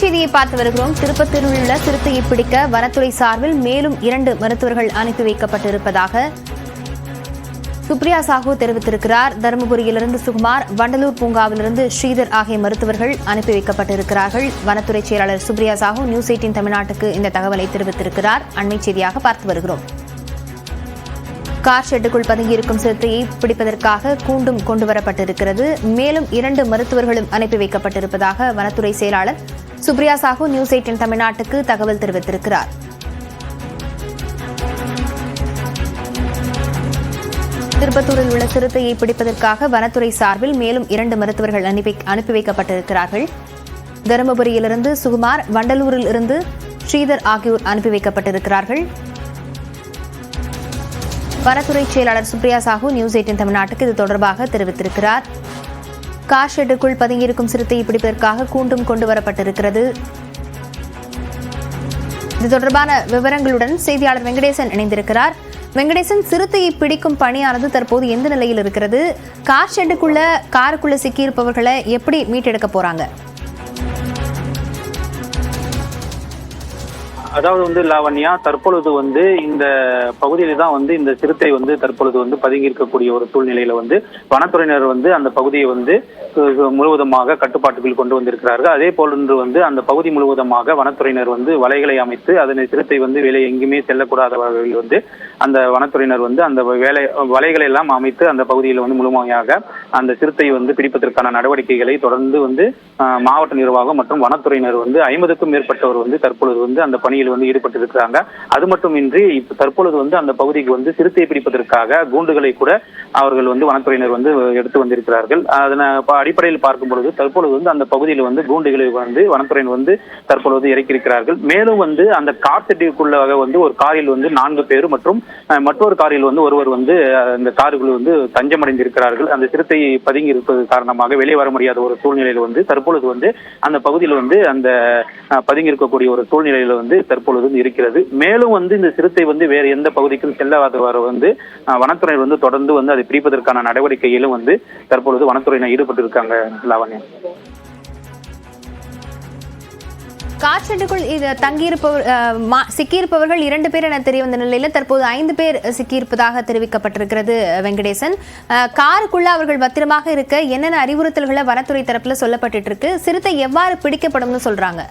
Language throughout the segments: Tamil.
செய்தியை பார்த்து வருகிறோம். திருப்பத்தூரில் உள்ள சிறுத்தையை பிடிக்க வனத்துறை சார்பில் மேலும் இரண்டு மருத்துவர்கள் அனுப்பி வைக்கப்பட்டிருப்பதாக சுப்ரியா சாஹூ தெரிவித்திருக்கிறார். தருமபுரியிலிருந்து சுகுமார் வண்டலூர் பூங்காவிலிருந்து ஸ்ரீதர் ஆகிய மருத்துவர்கள் அனுப்பி வைக்கப்பட்டிருக்கிறார்கள். வனத்துறை செயலாளர் சுப்ரியா சாஹூ நியூஸ் எயிட்டின் தமிழ்நாட்டுக்கு இந்த தகவலை தெரிவித்திருக்கிறார். அண்மை செய்தியாக பார்த்து வருகிறோம். கார் ஷெட்டுக்குள் பதுங்கியிருக்கும் சிறுத்தையை பிடிப்பதற்காக கூண்டும் கொண்டுவரப்பட்டிருக்கிறது மேலும் இரண்டு மருத்துவர்களும் அனுப்பி வைக்கப்பட்டிருப்பதாக வனத்துறை செயலாளர் சுப்ரியா சாஹூ நியூஸ் எயிட்டின் தமிழ்நாட்டுக்கு தகவல் தெரிவித்திருக்கிறார். திருப்பத்தூரில் உள்ள சிறுத்தையை பிடிப்பதற்காக வனத்துறை சார்பில் மேலும் இரண்டு மருத்துவர்கள் அனுப்பி அனுப்பி வைக்கப்பட்டிருக்கிறார்கள். தருமபுரியிலிருந்து சுகுமார் வண்டலூரில் இருந்து ஸ்ரீதர் ஆகியோர் அனுப்பி வைக்கப்பட்டிருக்கிறார்கள். வனத்துறை செயலாளர் சுப்ரியா சாஹூ நியூஸ் எயிட்டின் தமிழ்நாட்டுக்கு இது தொடர்பாக தெரிவித்திருக்கிறார். கார் ஷெட்டுக்குள் பதுங்கியிருக்கும் சிறுத்தையை பிடிப்பதற்காக கூண்டும் கொண்டு வரப்பட்டிருக்கிறது. இது தொடர்பான விவரங்களுடன் செய்தியாளர் வெங்கடேசன் இணைந்திருக்கிறார். வெங்கடேசன் சிறுத்தையை பிடிக்கும் பணியானது தற்போது எந்த நிலையில் இருக்கிறது? கார் ஷெட்டுக்குள்ள காருக்குள்ள சிக்கியிருப்பவர்களை எப்படி மீட்டெடுக்க போறாங்க? அதாவது வந்து லாவண்யா தற்பொழுது வந்து இந்த பகுதியில தான் வந்து இந்த சிறுத்தை வந்து தற்பொழுது வந்து பதுங்கி இருக்கக்கூடிய ஒரு சூழ்நிலையில வந்து வனத்துறையினர் வந்து அந்த பகுதியை வந்து முழுவதுமாக கட்டுப்பாட்டுக்குள் கொண்டு வந்திருக்கிறார்கள். அதே போலன்று வந்து அந்த பகுதி முழுவதுமாக வனத்துறையினர் வந்து வலைகளை அமைத்து அதனை சிறுத்தை வந்து வேலை எங்குமே செல்லக்கூடாத வகையில் வந்து அந்த வனத்துறையினர் வந்து அந்த வேலை வலைகளை எல்லாம் அமைத்து அந்த பகுதியில் வந்து முழுமையாக அந்த சிறுத்தையை வந்து பிடிப்பதற்கான நடவடிக்கைகளை தொடர்ந்து வந்து மாவட்ட நிர்வாகம் மற்றும் வனத்துறையினர் வந்து ஐம்பதுக்கும் மேற்பட்டவர் வந்து தற்பொழுது வந்து அந்த பணியில் வந்து ஈடுபட்டு இருக்கிறாங்க அது மட்டுமின்றி இப்ப தற்பொழுது வந்து அந்த பகுதிக்கு வந்து சிறுத்தை பிடிப்பதற்காக கூண்டுகளை கூட அவர்கள் வந்து வனத்துறையினர் வந்து எடுத்து வந்திருக்கிறார்கள். அதனை அடிப்படையில் பார்க்கும் பொழுது தற்பொழுது வந்து அந்த பகுதியில் வந்து கூண்டுகளை வந்து வனத்துறையினர் வந்து தற்பொழுது இறக்கியிருக்கிறார்கள். மேலும் வந்து அந்த கார் செட்டிக்குள்ளாக வந்து ஒரு காரில் வந்து நான்கு பேர் மற்றும் மற்றொரு காரில் வந்து ஒருவர் வந்து அந்த காருக்குள் வந்து தஞ்சமடைந்திருக்கிறார்கள். அந்த சிறுத்தை பதுங்கி இருப்பது காரணமாக வெளியே வர முடியாத ஒரு சூழ்நிலையில் வந்து தற்பொழுது வந்து அந்த பகுதியில் வந்து அந்த பதுங்கி இருக்கக்கூடிய ஒரு சூழ்நிலையில வந்து தற்பொழுது இருக்கிறது. மேலும் வந்து இந்த சிறுத்தை வந்து வேறு எந்த பகுதிக்கும் செல்லாதவாறு வந்து அஹ், வனத்துறையினர் வந்து தொடர்ந்து வந்து அதை பிரிப்பதற்கான நடவடிக்கையிலும் வந்து தற்பொழுது வனத்துறையினர் ஈடுபட்டு இருக்காங்க லாவண்யா. கார் இது தங்கியிருப்பவர் சிக்கியிருப்பவர்கள் இரண்டு பேர் என தெரிய வந்த நிலையில் தற்போது ஐந்து பேர் சிக்கியிருப்பதாக தெரிவிக்கப்பட்டிருக்கிறது வெங்கடேசன். காருக்குள்ள அவர்கள் பத்திரமாக இருக்க என்னென்ன அறிவுறுத்தல்களை வனத்துறை தரப்புல சொல்லப்பட்டு இருக்கு சிறுத்தை எவ்வாறு பிடிக்கப்படும்னு சொல்றாங்க.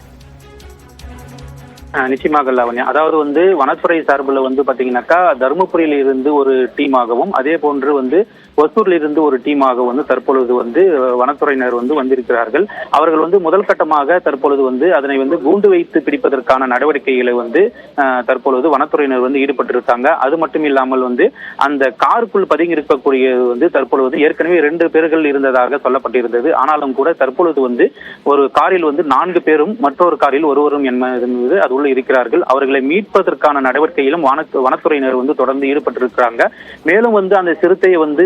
நிச்சயமாக லாவண்யா. அதாவது வந்து வனத்துறை சார்பில் வந்து பாத்தீங்கன்னாக்கா தருமபுரியில இருந்து ஒரு டீமாகவும் அதே போன்று வந்து ஒசூர்ல இருந்து ஒரு டீமாக வந்து தற்பொழுது வந்து வனத்துறையினர் வந்து வந்திருக்கிறார்கள். அவர்கள் வந்து முதல் கட்டமாக தற்பொழுது வந்து அதனை வந்து கூண்டு வைத்து பிடிப்பதற்கான நடவடிக்கைகளை வந்து தற்பொழுது வனத்துறையினர் வந்து ஈடுபட்டிருக்காங்க. அது மட்டும் இல்லாமல் வந்து அந்த காருக்குள் பதுங்கி இருக்கக்கூடிய வந்து தற்பொழுது ஏற்கனவே இரண்டு பேர்கள் இருந்ததாக சொல்லப்பட்டிருந்தது. ஆனாலும் கூட தற்பொழுது வந்து ஒரு காரில் வந்து நான்கு பேரும் மற்றொரு காரில் ஒருவரும் என்பது அது உள்ள இருக்கிறார்கள். அவர்களை மீட்பதற்கான நடவடிக்கையிலும் வன வனத்துறையினர் வந்து தொடர்ந்து ஈடுபட்டிருக்கிறாங்க. மேலும் வந்து அந்த சிறுத்தையை வந்து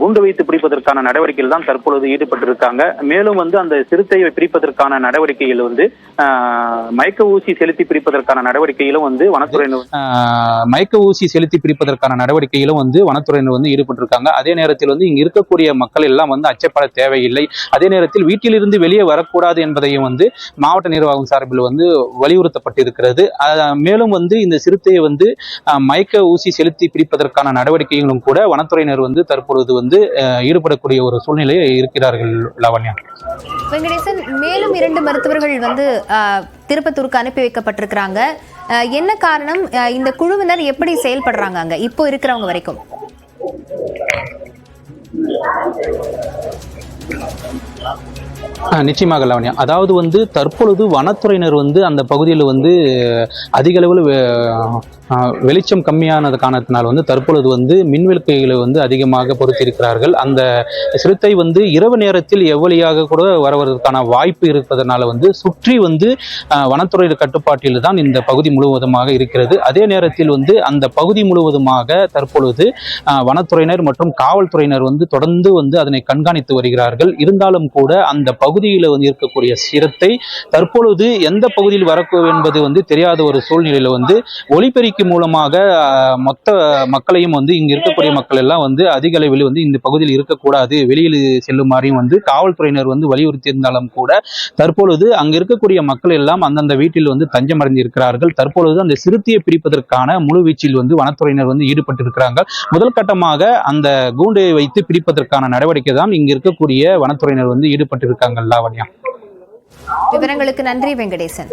குண்டு வைத்து பிடிப்பதற்கான நடவடிக்கையில் தான் தற்பொழுது ஈடுபட்டிருக்காங்க. மேலும் வந்து அந்த சிறுத்தையை பிடிப்பதற்கான நடவடிக்கையில் வந்து மயக்க ஊசி செலுத்தி பிடிப்பதற்கான நடவடிக்கையிலும் வந்து வனத்துறையினர் மயக்க ஊசி செலுத்தி பிடிப்பதற்கான நடவடிக்கையிலும் வந்து வனத்துறையினர் வந்து ஈடுபட்டிருக்காங்க. அதே நேரத்தில் வந்து இங்க இருக்கக்கூடிய மக்கள் எல்லாம் வந்து அச்சப்பட தேவையில்லை. அதே நேரத்தில் வீட்டிலிருந்து வெளியே வரக்கூடாது என்பதையும் வந்து மாவட்ட நிர்வாகம் சார்பில் வந்து வலியுறுத்தப்பட்டிருக்கிறது. மேலும் வந்து இந்த சிறுத்தையை வந்து ஆஹ் மயக்க ஊசி செலுத்தி பிடிப்பதற்கான நடவடிக்கைகளும் கூட வனத்துறையினர் வந்து தற்பொழுது வந்து ஆஹ் ஈடுபடக்கூடிய ஒரு சூழ்நிலையில் இருக்கிறார்கள் லாவண்யா. வெங்கடேசன் மேலும் இரண்டு மருத்துவர்கள் வந்து திருப்பத்தூருக்கு அனுப்பி வைக்கப்பட்டிருக்கிறாங்க. அஹ், என்ன காரணம்? அஹ், இந்த குழுவினர் எப்படி செயல்படுறாங்க அங்க? இப்போ இருக்கிறவங்க வரைக்கும். ஆ, நிச்சயமாக லாவண்யா. அதாவது வந்து தற்பொழுது வனத்துறையினர் வந்து அந்த பகுதியில் வந்து அதிக அளவில் வெ- வெளிச்சம் கம்மியானது காரணத்தினால் வந்து தற்பொழுது வந்து மின்விளக்குகளை வந்து அதிகமாக பொருத்தியிருக்கிறார்கள். அந்த சிறுத்தை வந்து இரவு நேரத்தில் எவ்வளியாக கூட வரவதற்கான வாய்ப்பு இருப்பதனால வந்து சுற்றி வந்து வனத்துறை கட்டுப்பாட்டில் தான் இந்த பகுதி முழுவதுமாக இருக்கிறது. அதே நேரத்தில் வந்து அந்த பகுதி முழுவதுமாக தற்பொழுது வனத்துறையினர் மற்றும் காவல்துறையினர் வந்து தொடர்ந்து வந்து அதனை கண்காணித்து வருகிறார்கள். இருந்தாலும் கூட அந்த பகுதியில் வந்து இருக்கக்கூடிய சிறுத்தை தற்பொழுது எந்த பகுதியில் வரக்கூடும் என்பது வந்து தெரியாத ஒரு சூழ்நிலையில் வந்து ஒலிபெருக்கி மூலமாக மொத்த மக்களையும் வந்து இங்க இருக்கக்கூடிய மக்கள் எல்லாம் வந்து அதிக அளவில் வந்து இந்த பகுதியில் இருக்கக்கூடாது. வெளியில் செல்லுமாறையும் வந்து காவல்துறையினர் வந்து வலியுறுத்தி இருந்தாலும் கூட தற்பொழுது அங்க இருக்கக்கூடிய மக்கள் எல்லாம் அந்தந்த வீட்டில் வந்து தஞ்சமடைந்து இருக்கிறார்கள் தற்பொழுது அந்த சிறுத்தையை பிடிப்பதற்கான முழு வீச்சில் வந்து வனத்துறையினர் வந்து ஈடுபட்டிருக்கிறாங்க. முதல் கட்டமாக அந்த கூண்டை வைத்து பிடிப்பதற்கான நடவடிக்கை தான் இங்க இருக்கக்கூடிய வனத்துறையினர் வந்து ஈடுபட்டு இருக்காங்க லாவண்யா விவரங்களுக்கு நன்றி வெங்கடேசன்.